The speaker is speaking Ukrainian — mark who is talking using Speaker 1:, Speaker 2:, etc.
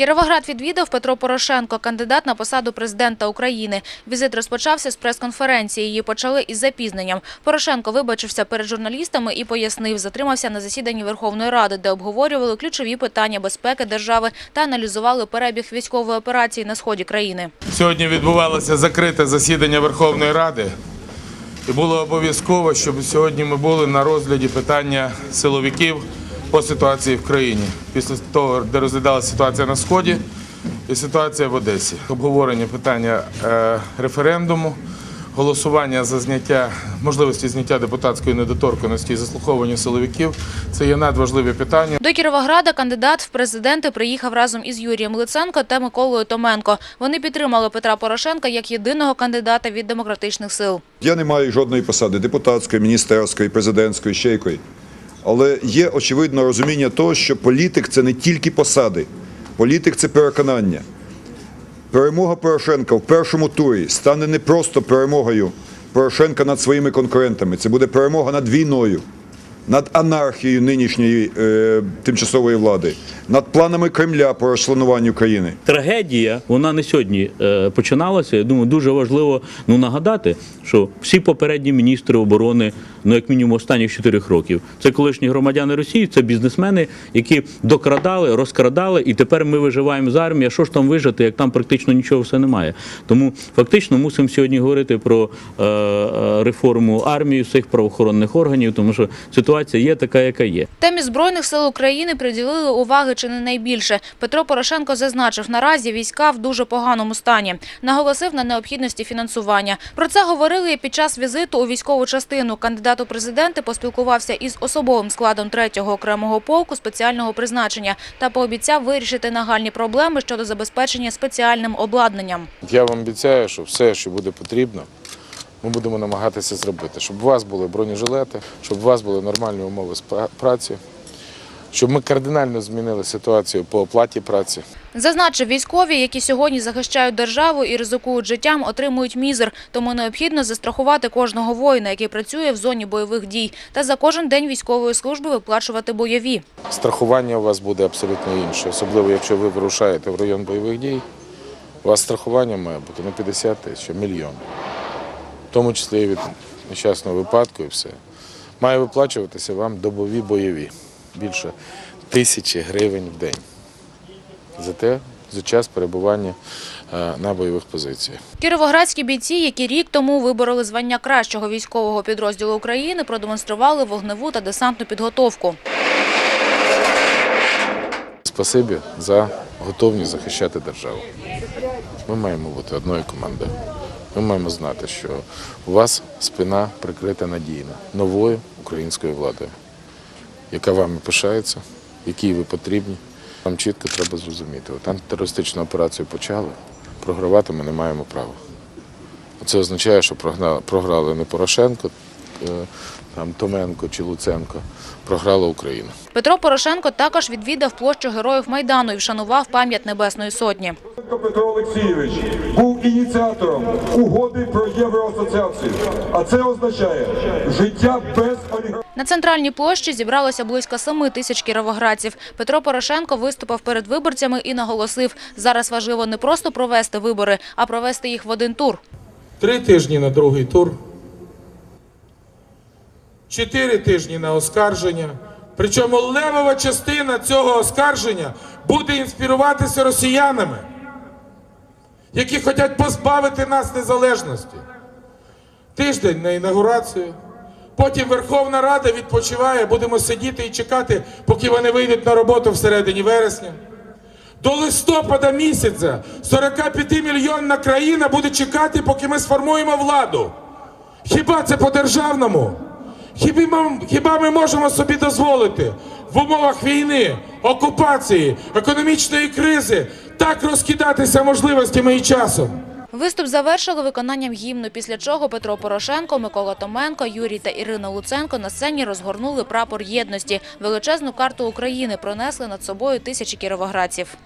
Speaker 1: Кіровоград відвідав Петро Порошенко, кандидат на посаду президента України. Візит розпочався з прес-конференції. Її почали із запізненням. Порошенко вибачився перед журналістами і пояснив, затримався на засіданні Верховної Ради, де обговорювали ключові питання безпеки держави та аналізували перебіг військової операції на сході країни.
Speaker 2: Сьогодні відбувалося закрите засідання Верховної Ради. І було обов'язково, щоб сьогодні ми були на розгляді питання силовиків по ситуації в країні. Після того, де розглядалася ситуація на Сході і ситуація в Одесі. Обговорення питання е, референдуму, голосування за зняття можливості зняття депутатської недоторканості і заслуховування силовиків це є надважливі питання.
Speaker 1: До Кіровограда кандидат в президенти приїхав разом із Юрієм Луценко та Миколою Томенко. Вони підтримали Петра Порошенка як єдиного кандидата від демократичних сил.
Speaker 3: Я не маю жодної посади депутатської, міністерської, президентської, ще якої. Але є очевидно розуміння того, що політик це не тільки посади, політик це переконання. Перемога Порошенка в першому турі стане не просто перемогою Порошенка над своїми конкурентами, це буде перемога над війною, над анархією нинішньої е, тимчасової влади, над планами Кремля по розчленуванню країни.
Speaker 4: трагедія, вона не сьогодні е, починалася. Я думаю, дуже важливо ну, нагадати, що всі попередні міністри оборони, ну як мінімум останніх чотирьох років, це колишні громадяни Росії, це бізнесмени, які докрадали, розкрадали, і тепер ми виживаємо з армії. Що ж там вижити, як там практично нічого все немає. Тому фактично мусимо сьогодні говорити про е, е, реформу армії, всіх правоохоронних органів, тому що ситуація є така, яка є.
Speaker 1: Темі Збройних сил України приділили уваги чи не найбільше. Петро Порошенко зазначив, наразі війська в дуже поганому стані. Наголосив на необхідності фінансування. Про це говорили і під час візиту у військову частину. Кандидат у президенти поспілкувався із особовим складом 3-го окремого полку спеціального призначення та пообіцяв вирішити нагальні проблеми щодо забезпечення спеціальним обладнанням.
Speaker 2: Я вам обіцяю, що все, що буде потрібно, ми будемо намагатися зробити, щоб у вас були бронежилети, щоб у вас були нормальні умови праці, щоб ми кардинально змінили ситуацію по оплаті праці.
Speaker 1: Зазначив, військові, які сьогодні захищають державу і ризикують життям, отримують мізер. Тому необхідно застрахувати кожного воїна, який працює в зоні бойових дій, та за кожен день військової служби виплачувати бойові.
Speaker 2: Страхування у вас буде абсолютно інше, особливо якщо ви вирушаєте в район бойових дій. У вас страхування має бути не 50 тисяч, мільйон. В тому числі і від нещасного випадку і все. Має виплачуватися вам добові бойові. Більше тисячі гривень в день. За те, за час перебування е, на бойових позиціях.
Speaker 1: Кіровоградські бійці, які рік тому вибороли звання кращого військового підрозділу України, продемонстрували вогневу та десантну підготовку.
Speaker 2: Спасибі за готовність захищати державу. Ми маємо бути одною командою. Ми маємо знати, що у вас спина прикрита надійно новою українською владою, яка вами пишається, якій ви потрібні. Нам чітко треба зрозуміти. От антитерористичну операцію почали, програвати ми не маємо права. Це означає, що програли не Порошенко, е, там, Томенко чи Луценко, програла Україна.
Speaker 1: Петро Порошенко також відвідав площу Героїв Майдану і вшанував пам'ять Небесної Сотні.
Speaker 5: Петро Олексійович був ініціатором угоди про євроасоціацію. А це означає життя без олігархів.
Speaker 1: На центральній площі зібралося близько семи тисяч кіровоградців. Петро Порошенко виступив перед виборцями і наголосив, зараз важливо не просто провести вибори, а провести їх в один тур.
Speaker 6: Три тижні на другий тур, чотири тижні на оскарження. Причому левова частина цього оскарження буде інспіруватися росіянами, які хочуть позбавити нас незалежності. Тиждень на інаугурацію. Потім Верховна Рада відпочиває, будемо сидіти і чекати, поки вони вийдуть на роботу всередині вересня. До листопада місяця 45-мільйонна країна буде чекати, поки ми сформуємо владу. Хіба це по-державному? Хіба ми, можемо собі дозволити в умовах війни, окупації, економічної кризи так розкидатися можливостями і часом?
Speaker 1: Виступ завершили виконанням гімну, після чого Петро Порошенко, Микола Томенко, Юрій та Ірина Луценко на сцені розгорнули прапор єдності. Величезну карту України пронесли над собою тисячі кіровоградців.